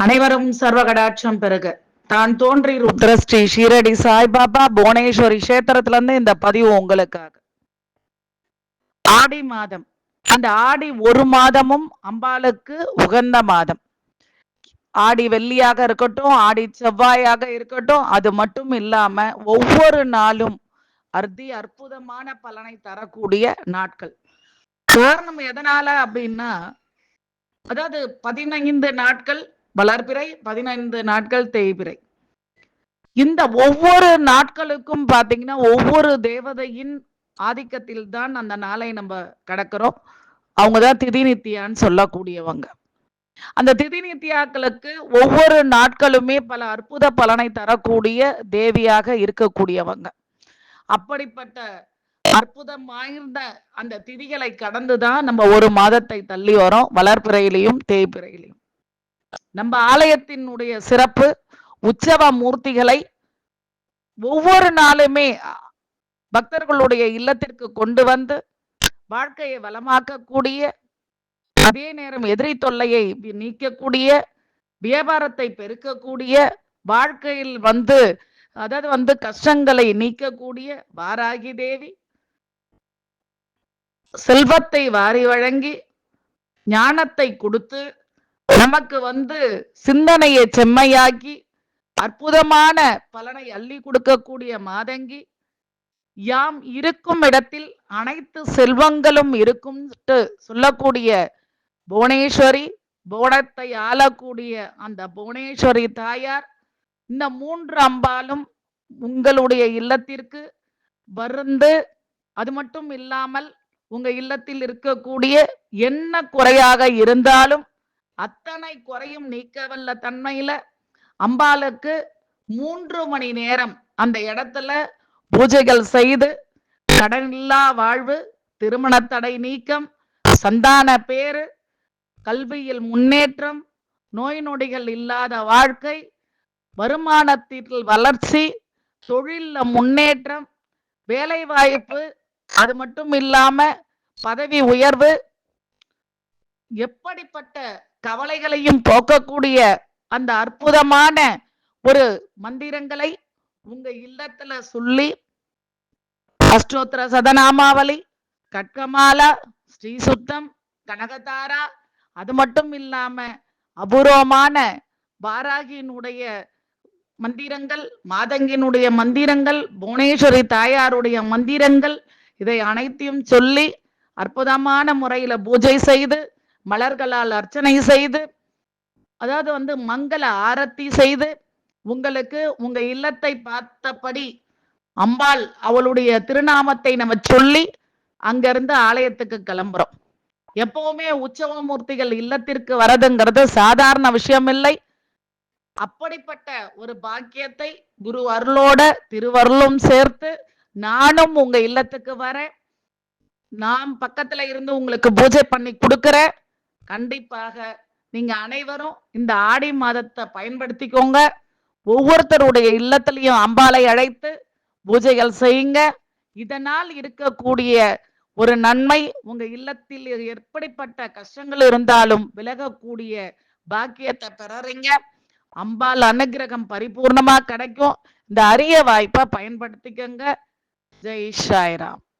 அனைவரும் சர்வகடாட்சம் பெருக தான் தோன்றி ருத்ரஸ்ரீ ஷீரடி சாய்பாபா புவனேஸ்வரி கஷேத்திரத்துல இருந்து இந்த பதிவு உங்களுக்காக. ஆடி மாதம். அந்த ஆடி ஒரு மாதமும் அம்பாளுக்கு உகந்த மாதம். ஆடி வெள்ளியாக இருக்கட்டும் ஆடி செவ்வாயாக இருக்கட்டும் அது மட்டும் இல்லாம ஒவ்வொரு நாளும் அர்த்தி அற்புதமான பலனை தரக்கூடிய நாட்கள். காரணம் எதனால அப்படின்னா அதாவது பதினைந்து நாட்கள் வளர்பிறை பதினைந்து நாட்கள் தேய்பிறை. இந்த ஒவ்வொரு நாட்களுக்கும் பாத்தீங்கன்னா ஒவ்வொரு தேவதையின் ஆதிக்கத்தில் தான் அந்த நாளை நம்ம கடக்கிறோம். அவங்கதான் திதி நித்தியான்னு சொல்லக்கூடியவங்க. அந்த திதி நித்தியாக்களுக்கு ஒவ்வொரு நாட்களுமே பல அற்புத பலனை தரக்கூடிய தேவியாக இருக்கக்கூடியவங்க. அப்படிப்பட்ட அற்புதம் வாய்ந்த அந்த திதிகளை கடந்துதான் நம்ம ஒரு மாதத்தை தள்ளி வரோம் வளர்பிறையிலையும் தேய்பிறையிலையும். நம்ம ஆலயத்தினுடைய சிறப்பு உற்சவ மூர்த்திகளை ஒவ்வொரு நாளுமே பக்தர்களுடைய இல்லத்திற்கு கொண்டு வந்து வாழ்க்கையை வளமாக்கக்கூடிய அதே நேரம் எதிரி தொல்லையை நீக்கக்கூடிய வியாபாரத்தை பெருக்கக்கூடிய வாழ்க்கையில் வந்து அதாவது வந்து கஷ்டங்களை நீக்கக்கூடிய வாராகி தேவி. செல்வத்தை வாரி வழங்கி ஞானத்தை கொடுத்து நமக்கு வந்து சிந்தனையை செம்மையாக்கி அற்புதமான பலனை அள்ளி கொடுக்கக்கூடிய மாதங்கி யாம் இருக்கும் இடத்தில் அனைத்து செல்வங்களும் இருக்கும் சொல்லக்கூடிய புவனேஸ்வரி புவனத்தை ஆளக்கூடிய அந்த புவனேஸ்வரி தாயார் இந்த மூன்று அம்பாலும் உங்களுடைய இல்லத்திற்கு வருந்து அது மட்டும் இல்லாமல் உங்க இல்லத்தில் இருக்கக்கூடிய என்ன குறையாக இருந்தாலும் அத்தனை குறையும் நீக்கவல்ல தன்மையில அம்பாளுக்கு மூன்று மணி நேரம் அந்த இடத்துல பூஜைகள் செய்து கடனில்லா வாழ்வு திருமண தடை நீக்கம் சந்தான பேரு கல்வியில் முன்னேற்றம் நோய் நொடிகள் இல்லாத வாழ்க்கை வருமானத்தில் வளர்ச்சி தொழில முன்னேற்றம் வேலை வாய்ப்பு அது மட்டும் இல்லாம பதவி உயர்வு எப்படிப்பட்ட கவலைகளையும் போக்கக்கூடிய அந்த அற்புதமான ஒரு மந்திரங்களை உங்க இல்லத்துல சொல்லி அஷ்டோத்திர சதநாமாவளி கட்கமாலா ஸ்ரீ சுத்தம் கனகதாரா அது மட்டும் இல்லாம அபூர்வமான பாராகியினுடைய மந்திரங்கள் மாதங்கினுடைய மந்திரங்கள் புவனேஸ்வரி தாயாருடைய மந்திரங்கள் இதை அனைத்தையும் சொல்லி அற்புதமான முறையில பூஜை செய்து மலர்களால் அர்ச்சனை செய்து அதாவது வந்து மங்கள ஆரத்தி செய்து உங்களுக்கு உங்க இல்லத்தை பார்த்தபடி அம்பாள் அவளுடைய திருநாமத்தை நம்ம சொல்லி அங்கிருந்து ஆலயத்துக்கு கிளம்புறோம். எப்பவுமே உற்சவமூர்த்திகள் இல்லத்திற்கு வரதுங்கிறது சாதாரண விஷயம் இல்லை அப்படிப்பட்ட ஒரு பாக்கியத்தை குரு அருளோட திருவருளும் சேர்த்து நானும் உங்க இல்லத்துக்கு வரேன். நான் பக்கத்துல இருந்து உங்களுக்கு பூஜை பண்ணி கொடுக்குறேன். கண்டிப்பாக நீங்க அனைவரும் இந்த ஆடி மாதத்தை பயன்படுத்திக்கோங்க. ஒவ்வொருத்தருடைய இல்லத்திலையும் அம்பாலை அழைத்து பூஜைகள் செய்யுங்க. இதனால் இருக்கக்கூடிய ஒரு நன்மை உங்க இல்லத்தில் எப்படிப்பட்ட கஷ்டங்கள் இருந்தாலும் விலகக்கூடிய பாக்கியத்தை பெறறீங்க. அம்பாள் அனுகிரகம் பரிபூர்ணமா கிடைக்கும். இந்த அரிய வாய்ப்பை பயன்படுத்திக்கங்க. ஜெய் சாய்ராம்.